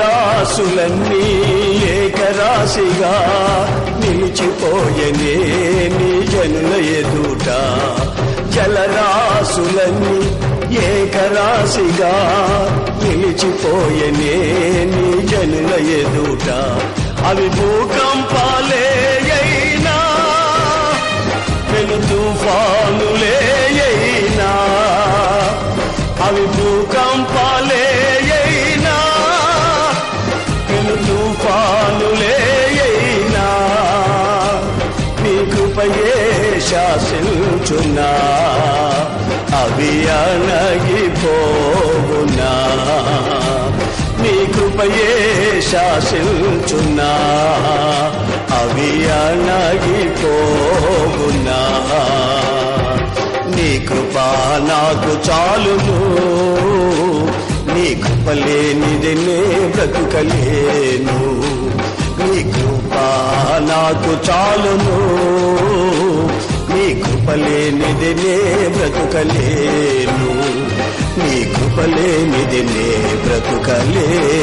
రాసులన్నీ ఏకరాశిగా నిలిచిపోయనే నీ జనుల ఎదుట. జలరాశులన్నీ ఏకరాశిగా నిలిచిపోయనే నీ జనుల ఎదుట. అవి భూకంపాలే అయినా పెను తుఫానులే కృపయే శాసించున్నా అవి అణగిపోవునా నీ కృపయే శాసించున్నా అవి అణగిపోవునా నీ కృప నాకు చాలును. నీ కృప లేనిది బ్రతుకలేను. నాకు చాలును. నీ కృపలేనిది నే బ్రతుకలేను. నీ కృపలేనిది నే బ్రతుకలే